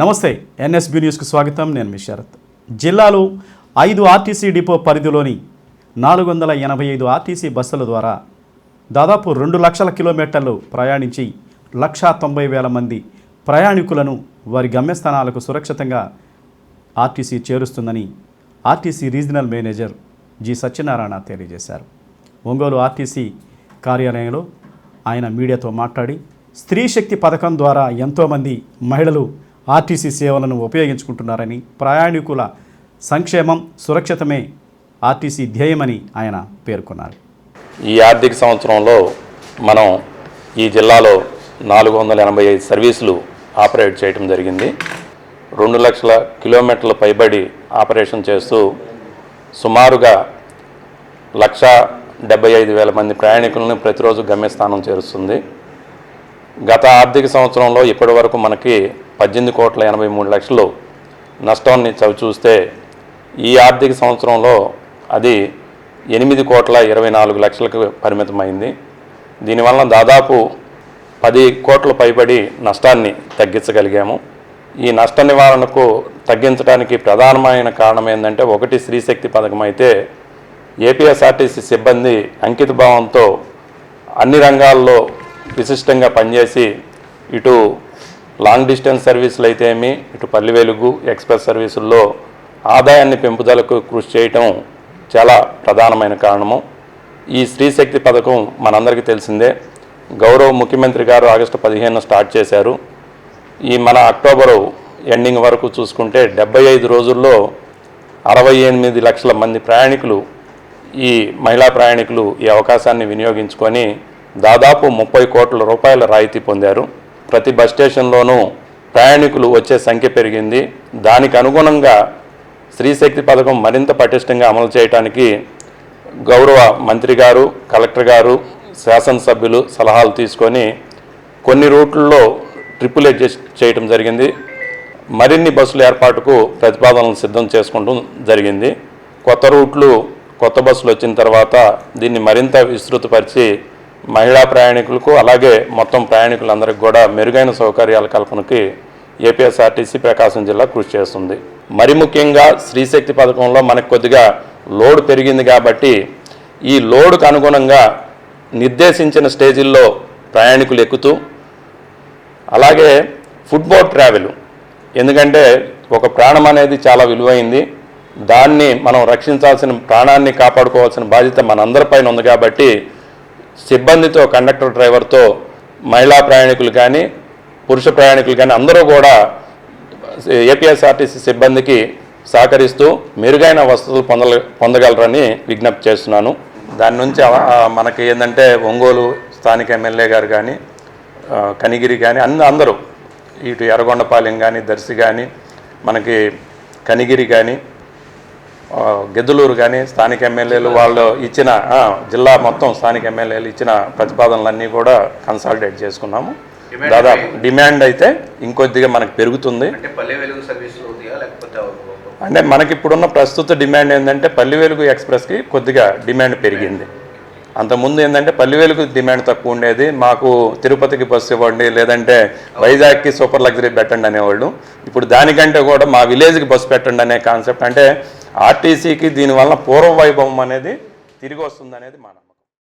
నమస్తే ఎన్ఎస్బి న్యూస్కు స్వాగతం. నేను మీ శరత్. జిల్లాలో ఐదు ఆర్టీసీ డిపో పరిధిలోని నాలుగు వందల ఎనభై ఐదు ఆర్టీసీ బస్సుల ద్వారా దాదాపు రెండు లక్షల కిలోమీటర్లు ప్రయాణించి లక్షా తొంభై వేల మంది ప్రయాణికులను వారి గమ్యస్థానాలకు సురక్షితంగా RTC చేరుస్తుందని RTC regional manager G Satyanarayana తెలియజేశారు. ఒంగోలు ఆర్టీసీ కార్యాలయంలో ఆయన మీడియాతో మాట్లాడి స్త్రీ శక్తి పథకం ద్వారా ఎంతోమంది మహిళలు ఆర్టీసీ సేవలను ఉపయోగించుకుంటున్నారని ప్రయాణికుల సంక్షేమం సురక్షితమే ఆర్టీసీ ధ్యేయమని ఆయన పేర్కొన్నారు. ఈ ఆర్థిక సంవత్సరంలో మనం ఈ జిల్లాలో నాలుగు వందల ఎనభై ఐదు సర్వీసులు ఆపరేట్ చేయడం జరిగింది. రెండు లక్షల కిలోమీటర్ల పైబడి ఆపరేషన్ చేస్తూ సుమారుగా లక్ష డెబ్బై ఐదు వేల మంది ప్రయాణికులను ప్రతిరోజు గమ్యస్థానం చేరుస్తుంది. గత ఆర్థిక సంవత్సరంలో ఇప్పటి వరకు మనకి పద్దెనిమిది కోట్ల ఎనభై మూడు లక్షలు నష్టాన్ని చవిచూస్తే ఈ ఆర్థిక సంవత్సరంలో అది ఎనిమిది కోట్ల ఇరవై నాలుగు లక్షలకు పరిమితమైంది. దీనివల్ల దాదాపు పది కోట్ల పైబడి నష్టాన్ని తగ్గించగలిగాము. ఈ నష్ట నివారణకు తగ్గించడానికి ప్రధానమైన కారణం ఏంటంటే ఒకటి స్త్రీశక్తి పథకం అయితే ఏపీఎస్ఆర్టీసీ సిబ్బంది అంకిత భావంతో అన్ని రంగాల్లో విశిష్టంగా పనిచేసి ఇటు లాంగ్ డిస్టెన్స్ సర్వీసులు అయితే ఏమి? ఇటు పల్లి వెలుగు ఎక్స్ప్రెస్ సర్వీసుల్లో ఆదాయాన్ని పెంపుదలకు కృషి చేయటం చాలా ప్రధానమైన కారణము. ఈ స్త్రీశక్తి పథకం మనందరికీ తెలిసిందే. గౌరవ ముఖ్యమంత్రి గారు ఆగస్టు పదిహేను స్టార్ట్ చేశారు. ఈ మన అక్టోబరు ఎండింగ్ వరకు చూసుకుంటే డెబ్బై ఐదు రోజుల్లో అరవై ఎనిమిది లక్షల మంది ప్రయాణికులు ఈ మహిళా ప్రయాణికులు ఈ అవకాశాన్ని వినియోగించుకొని దాదాపు ముప్పై కోట్ల రూపాయల రాయితీ పొందారు. ప్రతి బస్ స్టేషన్లోనూ ప్రయాణికులు వచ్చే సంఖ్య పెరిగింది. దానికి అనుగుణంగా స్త్రీశక్తి పథకం మరింత పటిష్టంగా అమలు చేయడానికి గౌరవ మంత్రి గారు కలెక్టర్ గారు శాసనసభ్యులు సలహాలు తీసుకొని కొన్ని రూట్లలో ట్రిపుల్ అడ్జస్ట్ చేయటం జరిగింది. మరిన్ని బస్సుల ఏర్పాటుకు ప్రతిపాదనలు సిద్ధం చేసుకోవడం జరిగింది. కొత్త రూట్లు కొత్త బస్సులు వచ్చిన తర్వాత దీన్ని మరింత విస్తృతపరిచి మహిళా ప్రయాణికులకు అలాగే మొత్తం ప్రయాణికులందరికీ కూడా మెరుగైన సౌకర్యాల కల్పనకి ఏపీఎస్ఆర్టీసీ ప్రకాశం జిల్లా కృషి చేస్తుంది. మరి ముఖ్యంగా శ్రీశక్తి పథకంలో మనకు కొద్దిగా లోడ్ పెరిగింది కాబట్టి ఈ లోడుకు అనుగుణంగా నిర్దేశించిన స్టేజిల్లో ప్రయాణికులు ఎక్కుతూ అలాగే ఫుట్బాల్ ట్రావెల్. ఎందుకంటే ఒక ప్రాణం అనేది చాలా విలువైంది. దాన్ని మనం రక్షించాల్సిన ప్రాణాన్ని కాపాడుకోవాల్సిన బాధ్యత మనందరిపైన ఉంది కాబట్టి సిబ్బందితో కండక్టర్ డ్రైవర్తో మహిళా ప్రయాణికులు కానీ పురుష ప్రయాణికులు కానీ అందరూ కూడా ఏపీఎస్ఆర్టీసీ సిబ్బందికి సహకరిస్తూ మెరుగైన వసతులు పొందల పొందగలరని విజ్ఞప్తి చేస్తున్నాను. దాని నుంచి మనకి ఏంటంటే ఒంగోలు స్థానిక ఎమ్మెల్యే గారు కానీ కనిగిరి కానీ అన్ని అందరూ ఇటు ఎర్రగొండపాలెం కానీ దర్శి కానీ మనకి కనిగిరి కానీ గెద్దులూరు కానీ స్థానిక ఎమ్మెల్యేలు వాళ్ళు ఇచ్చిన జిల్లా మొత్తం స్థానిక ఎమ్మెల్యేలు ఇచ్చిన ప్రతిపాదనలన్నీ కూడా కన్సాలిడేట్ చేసుకున్నాము. దాదాపు డిమాండ్ అయితే ఇంకొద్దిగా మనకు పెరుగుతుంది. అంటే మనకి ఇప్పుడున్న ప్రస్తుత డిమాండ్ ఏంటంటే పల్లి వెలుగు ఎక్స్ప్రెస్కి కొద్దిగా డిమాండ్ పెరిగింది. అంతకుముందు ఏంటంటే పల్లి వెలుగు డిమాండ్ తక్కువ ఉండేది. మాకు తిరుపతికి బస్సు ఇవ్వండి లేదంటే వైజాగ్కి సూపర్ లగ్జరీ పెట్టండి అనేవాళ్ళు. ఇప్పుడు దానికంటే కూడా మా విలేజ్కి బస్సు పెట్టండి అనే కాన్సెప్ట్ అంటే ఆర్టీసీకి దీనివల్ల పూర్వ వైభవం అనేది తిరిగి వస్తుంది అనేది మా